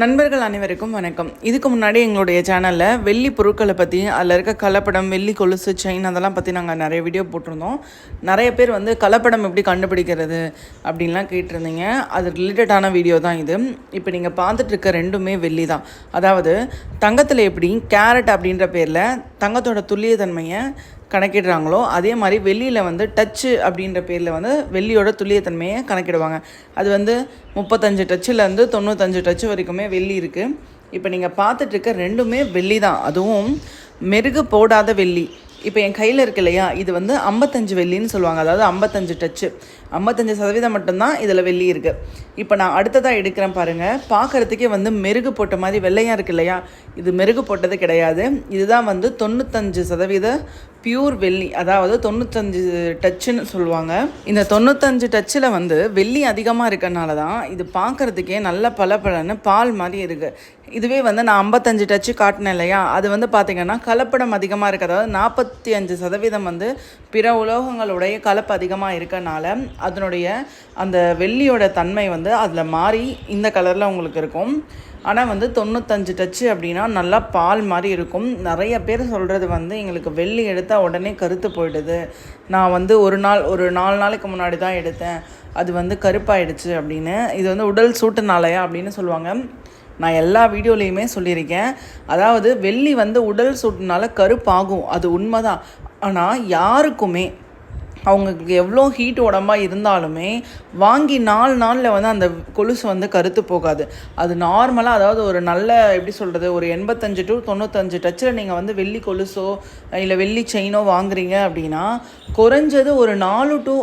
நண்பர்கள் அனைவருக்கும் வணக்கம். இதுக்கு முன்னாடி எங்களுடைய சேனலில் வெள்ளி பொருட்களை பற்றி அதில் இருக்க கலப்படம் வெள்ளி கொலுசு செயின் அதெல்லாம் பற்றி நாங்கள் நிறைய வீடியோ போட்டிருந்தோம். நிறைய பேர் வந்து கலப்படம் எப்படி கண்டுபிடிக்கிறது அப்படின்லாம் கேட்டிருந்தீங்க. அது ரிலேட்டடான வீடியோ தான் இது. இப்போ நீங்கள் பார்த்துட்டு இருக்க ரெண்டுமே வெள்ளி தான். அதாவது தங்கத்தில் எப்படி கேரட் அப்படின்ற பேரில் தங்கத்தோட துல்லியத்தன்மையை கணக்கிடுறாங்களோ அதே மாதிரி வெள்ளியில் வந்து டச்சு அப்படின்ற பேரில் வந்து வெள்ளியோட துல்லியத்தன்மையை கணக்கிடுவாங்க. அது வந்து முப்பத்தஞ்சு டச்சுலேருந்து தொண்ணூத்தஞ்சு டச்சு வரைக்குமே வெள்ளி இருக்குது இப்போ நீங்கள் பார்த்துட்ருக்க ரெண்டுமே வெள்ளி தான். அதுவும் மெருகு போடாத வெள்ளி. இப்போ என் கையில் இருக்கு இல்லையா? இது வந்து ஐம்பத்தஞ்சு வெள்ளின்னு சொல்லுவாங்க. அதாவது ஐம்பத்தஞ்சு டச்சு ஐம்பத்தஞ்சு சதவீதம் மட்டும்தான் இதில் வெள்ளி இருக்குது இப்போ நான் அடுத்ததாக எடுக்கிறேன் பாருங்கள் பார்க்குறதுக்கே வந்து மெருகு போட்ட மாதிரி வெள்ளையாக இருக்கு இல்லையா? இது மெருகு போட்டது கிடையாது. இதுதான் வந்து தொண்ணூத்தஞ்சு சதவீத பியூர் வெள்ளி அதாவது தொண்ணூத்தஞ்சு டச்சுன்னு சொல்லுவாங்க. இந்த தொண்ணூத்தஞ்சு டச்சில் வந்து வெள்ளி அதிகமாக இருக்கறனால தான் இது பார்க்குறதுக்கே நல்ல பளபளன்னு பால் மாதிரி இருக்குது இதுவே வந்து நான் ஐம்பத்தஞ்சு டச்சு காட்டினேன் இல்லையா? அது வந்து பார்த்திங்கன்னா கலப்படம் அதிகமாக இருக்குது அதாவது நாற்பத்தி அஞ்சு சதவீதம் வந்து பிற உலோகங்களுடைய கலப்பு அதிகமாக இருக்கனால அதனுடைய அந்த வெள்ளியோட தன்மை வந்து அதில் மாறி இந்த கலரில் உங்களுக்கு இருக்கும். ஆனால் வந்து தொண்ணூத்தஞ்சு டச்சு அப்படின்னா நல்லா பால் மாதிரி இருக்கும். நிறைய பேர் சொல்கிறது வந்து எங்களுக்கு வெள்ளி எடுத்தால் உடனே கருத்து போயிடுது. நான் வந்து ஒரு நாள் ஒரு நாலு நாளைக்கு முன்னாடி தான் எடுத்தேன். அது வந்து கருப்பாயிடுச்சு அப்படின்னு இது வந்து உடல் சூட்டுனாலயா அப்படின்னு சொல்லுவாங்க. நான் எல்லா வீடியோலையுமே சொல்லியிருக்கேன். அதாவது வெள்ளி வந்து உடல் சூட்டுனால கருப்பாகும். அது உண்மைதான். ஆனால் யாருக்குமே அவங்களுக்கு எவ்வளோ ஹீட் உடம்பா இருந்தாலுமே வாங்கி நாலு நாளில் வந்து அந்த கொலுசு வந்து கருத்து போகாது. அது நார்மலாக அதாவது ஒரு நல்ல எப்படி சொல்கிறது ஒரு எண்பத்தஞ்சு டு தொண்ணூத்தஞ்சு டச்சில் நீங்கள் வந்து வெள்ளி கொலுசோ இல்லை வெள்ளி செயினோ வாங்குறீங்க அப்படின்னா குறைஞ்சது ஒரு நாலு டு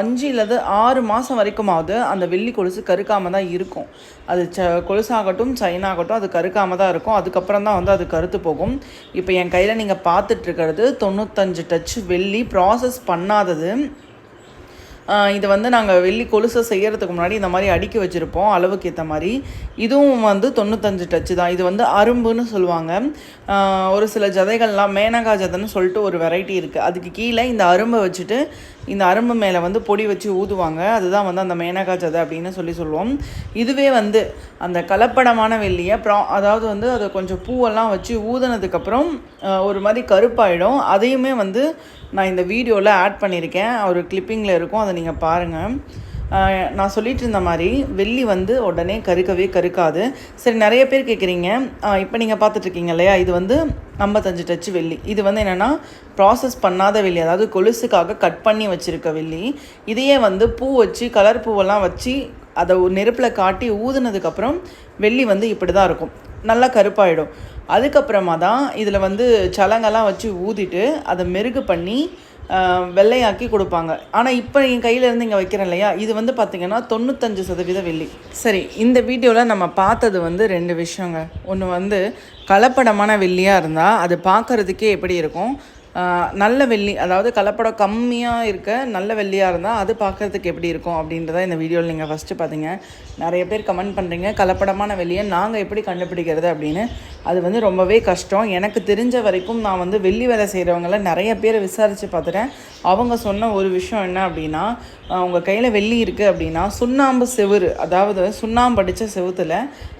அஞ்சு இல்லது ஆறு மாதம் வரைக்குமாவது அந்த வெள்ளி கொலுசு கருக்காமல் தான் இருக்கும். அது ச கொலுசாகட்டும் செயினாகட்டும் அது கருக்காமல் தான் இருக்கும். அதுக்கப்புறம் தான் வந்து அது கருத்து போகும். இப்போ என் கையில் நீங்கள் பார்த்துட்ருக்கிறது தொண்ணூத்தஞ்சு டச் வெள்ளி ப்ராசஸ் பண்ணாத ஆஹ் இது வந்து நாங்கள் வெள்ளி கொலுசை செய்கிறதுக்கு முன்னாடி இந்த மாதிரி அடுக்கி வச்சுருப்போம் அளவுக்கு ஏற்ற மாதிரி. இதுவும் வந்து தொண்ணூத்தஞ்சு டச்சு தான். இது வந்து அரும்புன்னு சொல்லுவாங்க. ஒரு சில ஜதைகள்லாம் மேனகா ஜதைன்னு சொல்லிட்டு ஒரு வெரைட்டி இருக்குது அதுக்கு கீழே இந்த அரும்பை வச்சுட்டு இந்த அரும்பு மேலே வந்து பொடி வச்சு ஊதுவாங்க. அதுதான் வந்து அந்த மேனகா ஜதை அப்படின்னு சொல்லி சொல்லுவோம். இதுவே வந்து அந்த கலப்படமான வெள்ளியை ப்ரா அதாவது வந்து அதை கொஞ்சம் பூவெல்லாம் வச்சு ஊதுனதுக்கப்புறம் ஒரு மாதிரி கருப்பாயிடும். அதையுமே வந்து நான் இந்த வீடியோவில் ஆட் பண்ணியிருக்கேன் ஒரு கிளிப்பிங்கில் இருக்கும். அதை நீங்கள் பாருங்கள் நான் சொல்லிட்டு இருந்த மாதிரி வெள்ளி வந்து உடனே கருக்கவே கருக்காது. சரி நிறைய பேர் கேட்குறீங்க இப்போ நீங்கள் பார்த்துட்ருக்கீங்க இல்லையா? இது வந்து ஐம்பத்தஞ்சு டச்சு வெள்ளி. இது வந்து என்னென்னா ப்ராசஸ் பண்ணாத வெள்ளி. அதாவது கொலுசுக்காக கட் பண்ணி வச்சுருக்க வெள்ளி. இதையே வந்து பூ வச்சு கலர் பூவெல்லாம் வச்சு அதை நெருப்பில் காட்டி ஊதுனதுக்கப்புறம் வெள்ளி வந்து இப்படி தான் இருக்கும். நல்லா கருப்பாயிடும். அதுக்கப்புறமா தான் இதில் வந்து சலங்கெல்லாம் வச்சு ஊதிட்டு அதை மெருகு பண்ணி வெள்ளையாக்கி கொடுப்பாங்க. ஆனால் இப்போ என் கையிலேருந்து இங்கே வைக்கிறேன் இல்லையா? இது வந்து பார்த்திங்கன்னா தொண்ணூத்தஞ்சு சதவீத வெள்ளி. சரி இந்த வீடியோவில் நம்ம பார்த்தது வந்து ரெண்டு விஷயங்க. ஒன்று வந்து கலப்படமான வெள்ளியாக இருந்தால் அது பார்க்குறதுக்கே எப்படி இருக்கும்? நல்ல வெள்ளி அதாவது கலப்படம் கம்மியாக இருக்க நல்ல வெள்ளியாக இருந்தால் அது பார்க்குறதுக்கு எப்படி இருக்கும் அப்படின்றத இந்த வீடியோவில் நீங்கள் ஃபஸ்ட்டு பார்த்தீங்க நிறைய பேர் கமெண்ட் பண்ணுறீங்க கலப்படமான வெள்ளியை நாங்கள் எப்படி கண்டுபிடிக்கிறது அப்படின்னு. அது வந்து ரொம்பவே கஷ்டம். எனக்கு தெரிஞ்ச வரைக்கும் நான் வந்து வெள்ளி வேலை செய்கிறவங்கள நிறைய பேரை விசாரித்து பார்த்துட்டேன் அவங்க சொன்ன ஒரு விஷயம் என்ன அப்படின்னா உங்கள் கையில் வெள்ளி இருக்குது அப்படின்னா சுண்ணாம்பு செவுரு அதாவது சுண்ணாம்பு அடித்த செவுத்தில்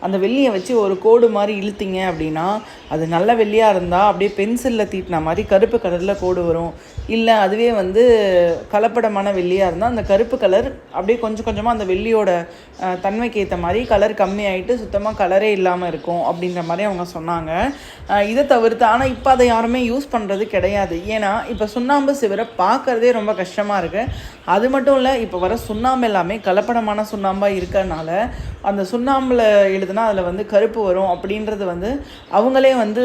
அந்த வெள்ளியை வச்சு ஒரு கோடு மாதிரி இழுத்திங்க அப்படின்னா அது நல்ல வெள்ளியாக இருந்தால் அப்படியே பென்சிலில் தீட்டின மாதிரி கருப்பு கலரில் கோடு வரும். இல்லை அதுவே வந்து கலப்படமான வெள்ளியாக இருந்தால் அந்த கருப்பு கலர் அப்படியே கொஞ்சம் கொஞ்சமாக அந்த வெள்ளியோட தன்மைக்கு ஏற்ற மாதிரி கலர் கம்மியாயிட்டு சுத்தமாக கலரே இல்லாமல் இருக்கும் அப்படின்ற மாதிரி அவங்க சொன்னாங்க. இதை தவிர்த்து ஆனால் இப்போ அதை யாருமே யூஸ் பண்ணுறது கிடையாது. ஏன்னா இப்போ சுண்ணாம்பு சிவரை பார்க்கறதே ரொம்ப கஷ்டமாக இருக்குது அது மட்டும் இல்லை இப்போ வர சுண்ணாம்பு எல்லாமே கலப்படமான சுண்ணாம்பாக இருக்கிறதுனால அந்த சுண்ணாம்பில் எழுதுனா அதில் வந்து கருப்பு வரும் அப்படின்றது வந்து அவங்களே வந்து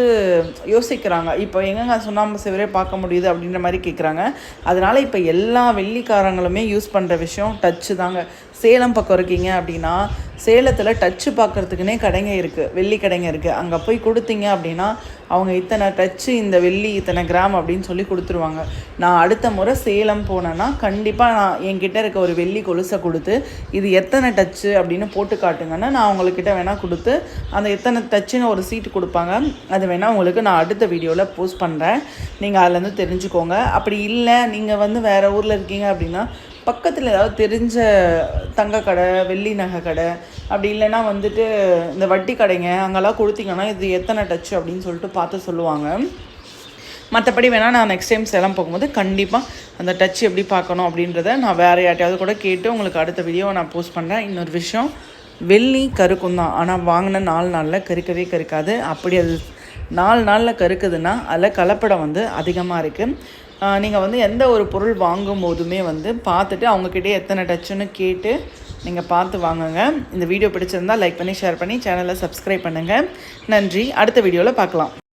யோசிக்கிறாங்க. இப்போ எங்கெங்க சுண்ணாம்பு சிவரே பார்க்க முடியுது அப்படின்ற மாதிரி கேட்குறாங்க அதனால் இப்போ எல்லா வெள்ளிக்காரங்களுமே யூஸ் பண்ணுற விஷயம் டச்சு தாங்க. சேலம் பக்கம் இருக்கீங்க அப்படின்னா சேலத்தில் டச்சு பார்க்குறதுக்குன்னே கடைங்க இருக்குது வெள்ளி கடைங்க இருக்குது அங்கே போய் கொடுத்தீங்க அப்படின்னா அவங்க இத்தனை டச்சு இந்த வெள்ளி இத்தனை கிராம் அப்படின்னு சொல்லி கொடுத்துருவாங்க. நான் அடுத்த முறை சேலம் போனேன்னா கண்டிப்பாக நான் என்கிட்ட இருக்க ஒரு வெள்ளி கொலுசை கொடுத்து இது எத்தனை டச்சு அப்படின்னு போட்டு காட்டுங்கன்னா நான் உங்கள்கிட்ட வேணால் கொடுத்து அந்த எத்தனை டச்சுன்னு ஒரு சீட்டு கொடுப்பாங்க. அது வேணால் உங்களுக்கு நான் அடுத்த வீடியோவில் போஸ்ட் பண்ணுறேன் நீங்கள் அதுலேருந்து தெரிஞ்சுக்கோங்க. அப்படி இல்லை நீங்கள் வந்து வேறு ஊரில் இருக்கீங்க அப்படின்னா பக்கத்தில் ஏதாவது தெரிஞ்ச தங்க கடை வெள்ளி நகை கடை அப்படி இல்லைன்னா வந்துட்டு இந்த வட்டி கடைங்க அங்கெல்லாம் கொடுத்தீங்கன்னா இது எத்தனை டச்சு அப்படின்னு சொல்லிட்டு பார்த்து சொல்லுவாங்க. மற்றபடி வேணால் நான் நெக்ஸ்ட் டைம் சேலம் போகும்போது கண்டிப்பாக அந்த டச் எப்படி பார்க்கணும் அப்படின்றத நான் வேறு யார்ட்டையாவது கூட கேட்டு உங்களுக்கு அடுத்த வீடியோவை நான் போஸ்ட் பண்ணுறேன் இன்னொரு விஷயம் வெள்ளி கருக்கும் தான். ஆனால் வாங்கின நாலு நாளில் கருக்கவே கருக்காது. அப்படி அது நாலு நாளில் கருக்குதுன்னா அதில் கலப்படம் வந்து அதிகமாக இருக்குது நீங்கள் வந்து எந்த ஒரு பொருள் வாங்கும் போதுமே வந்து பார்த்துட்டு அவங்கக்கிட்டே எத்தனை டச்சுன்னு கேட்டு நீங்கள் பார்த்து வாங்குங்க. இந்த வீடியோ பிடிச்சிருந்தா லைக் பண்ணி ஷேர் பண்ணி சேனலை சப்ஸ்கிரைப் பண்ணுங்கள் நன்றி. அடுத்த வீடியோவில் பார்க்கலாம்.